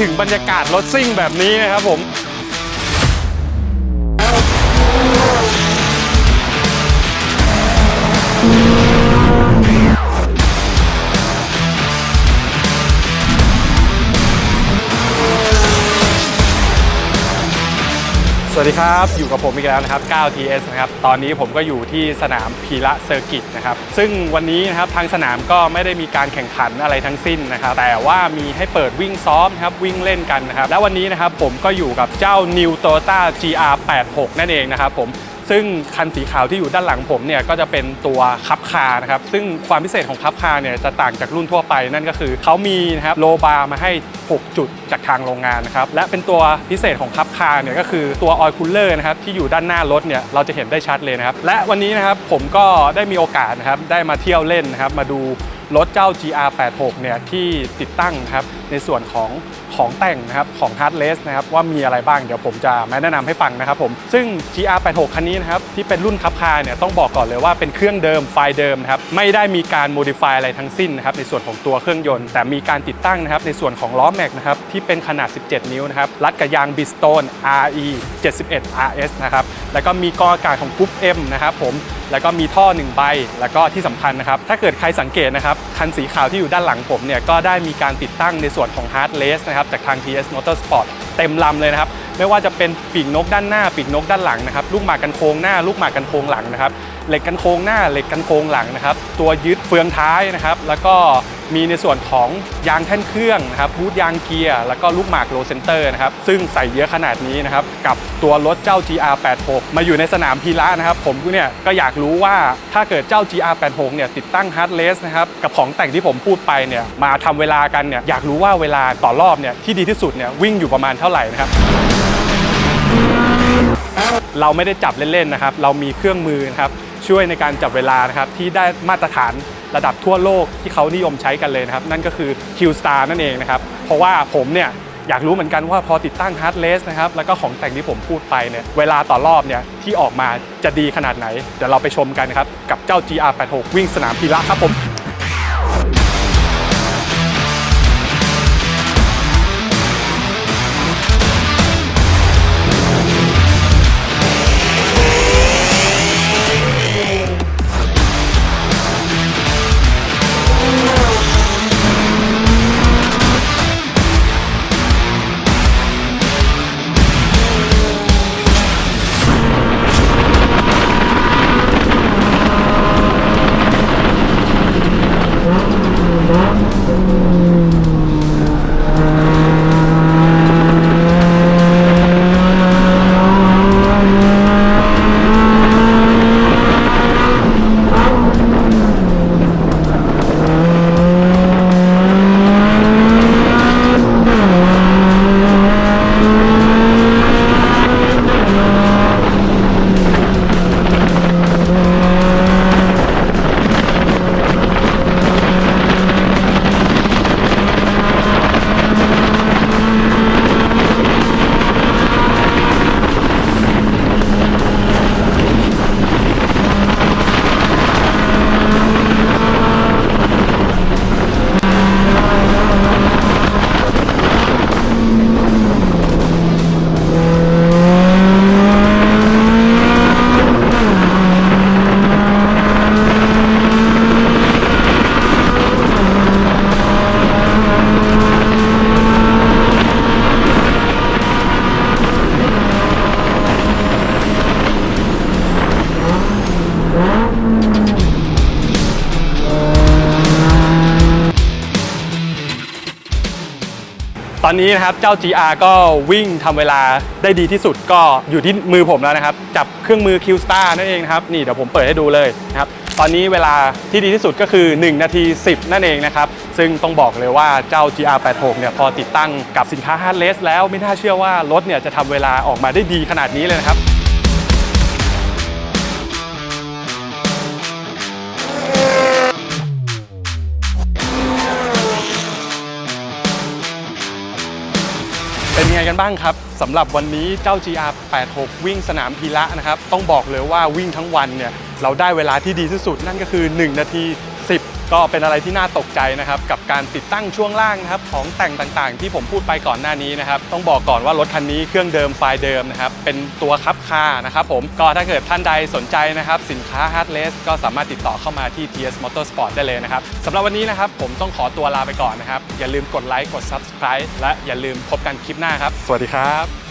ถึงบรรยากาศรถซิ่งแบบนี้นะครับผม สวัสดีครับ อยู่กับผมอีกแล้วนะครับ 9TS นะครับ ตอนนี้ผมก็อยู่ที่สนามพีระเซอร์กิตนะครับ ซึ่งวันนี้นะครับทางสนามก็ไม่ได้มีการแข่งขันอะไรทั้งสิ้นนะครับ แต่ว่ามีให้เปิดวิ่งซ้อมครับวิ่งเล่นกันนะครับ และวันนี้นะครับผมก็อยู่กับเจ้า New Toyota GR86 นั่นเองนะครับผม ซึ่งคันสีขาวที่อยู่ด้านหลังผมเนี่ยก็จะเป็นตัวคับคานะครับซึ่งความพิเศษของคับคาเนี่ยจะต่างจากรุ่นทั่วไปนั่นก็คือเขามีนะครับโลบาร์มาให้ 6 จุดจากทางโรงงานนะครับและเป็นตัวพิเศษของคับคาเนี่ยก็คือตัวออยล์คูลเลอร์นะครับที่อยู่ด้านหน้ารถเนี่ยเราจะเห็นได้ชัดเลยนะครับและวันนี้นะครับผมก็ได้มีโอกาสนะครับได้มาเที่ยวเล่นนะครับมาดู รถเจ้า GR86 เนี่ยที่ติดตั้งครับในส่วนของของแต่งนะครับของ Heartless นะครับว่ามีอะไรบ้างเดี๋ยวผมจะมาแนะนำให้ฟังนะครับผมซึ่ง GR86 คันนี้นะครับที่เป็นรุ่นคับคาเนี่ยต้องบอกก่อนเลยว่าเป็นเครื่องเดิมไฟล์เดิมนะครับไม่ได้มีการโมดิฟายอะไรทั้งสิ้นนะครับในส่วนของตัวเครื่องยนต์ แต่มีการติดตั้งนะครับในส่วนของล้อแม็กนะครับที่เป็นขนาด 17 นิ้วนะครับรัดกับยาง Bridgestone RE 71 RS นะครับแล้วก็มีกออากาศของ Group M นะครับผม แล้วก็มีท่อ1ใบแล้วก็ที่สำคัญนะครับ ถ้าเกิดใครสังเกตนะครับ คันสีขาวที่อยู่ด้านหลังผมเนี่ยก็ได้มีการติดตั้งในส่วนของ Hard l a c e นะครับจากทาง TS Motorsport เต็มลำเลยนะครับ ไม่ว่าจะเป็นปีกนกด้านหน้า ปีกนกด้านหลังนะครับ ลูกหมากกันโค้งหน้า ลูกหมากกันโค้งหลังนะครับ เหล็กกันโค้งหน้า เหล็กกันโค้งหลังนะครับ ตัวยึดเฟืองท้ายนะครับ แล้วก็ มีในส่วนของยางแท่นเครื่องนะครับบูทยางเกียร์แล้วก็ลูกหมากโลเซนเตอร์นะครับซึ่งใส่เยอะขนาดนี้นะครับกับตัวรถเจ้า GR86 มาอยู่ในสนามพีระนะครับผมเนี่ยก็อยากรู้ว่าถ้าเกิดเจ้า GR86 เนี่ยติดตั้ง Hard l a c e นะครับกับของแต่งที่ผมพูดไปเนี่ยมาทำเวลากันเนี่ยอยากรู้ว่าเวลาต่อรอบเนี่ยที่ดีที่สุดเนี่ยวิ่งอยู่ประมาณเท่าไหร่นะครับเราไม่ได้จับเล่นๆนะครับ เรามีเครื่องมือนะครับช่วยในการจับเวลานะครับที่ได้มาตรฐาน ระดับทั่วโลกที่เขานิยมใช้กันเลยนะครับ นั่นก็คือ Q-Star นั่นเองนะครับ เพราะว่าผมเนี่ยอยากรู้เหมือนกันว่าพอติดตั้งฮาร์ดเลสนะครับแล้วก็ของแต่งที่ผมพูดไปเนี่ยเวลาต่อรอบเนี่ยที่ออกมาจะดีขนาดไหน เดี๋ยวเราไปชมกันนะครับ กับเจ้า GR86 วิ่งสนามพีระครับผม ตอนนี้นะครับเจ้า GR ก็วิ่งทำเวลาได้ดีที่สุดก็อยู่ที่มือผมแล้วนะครับ จับเครื่องมือ Q Star นั่นเองนะครับ นี่เดี๋ยวผมเปิดให้ดูเลยนะครับ ตอนนี้เวลาที่ดีที่สุดก็คือ 1 นาที 10 นั่นเองนะครับ ซึ่งต้องบอกเลยว่าเจ้า GR86 เนี่ยพอติดตั้งกับสินค้า Hard l a c e แล้วไม่น่าเชื่อว่ารถเนี่ยจะทำเวลาออกมาได้ดีขนาดนี้เลยนะครับ เป็นยังไงกันบ้างครับสำหรับวันนี้เจ้า GR86 วิ่งสนามพีระนะครับ ต้องบอกเลยว่าวิ่งทั้งวันเนี่ยเราได้เวลาที่ดีที่สุดนั่นก็คือ 1 นาที 10 ก็เป็นอะไรที่น่าตกใจนะครับกับการติดตั้งช่วงล่างนะครับของแต่งต่างๆ ที่ผมพูดไปก่อนหน้านี้นะครับต้องบอกก่อนว่ารถคันนี้เครื่องเดิมไฟล์เดิมนะครับเป็นตัวคับคานะครับผมก็ถ้าเกิดท่านใดสนใจนะครับสินค้า Heartless ก็สามารถติดต่อเข้ามาที่ TS Motorsport ได้เลยนะครับสำหรับวันนี้นะครับผมต้องขอตัวลาไปก่อนนะครับอย่าลืมกดไลค์กด Subscribe และอย่าลืมพบกันคลิปหน้าครับ สวัสดีครับ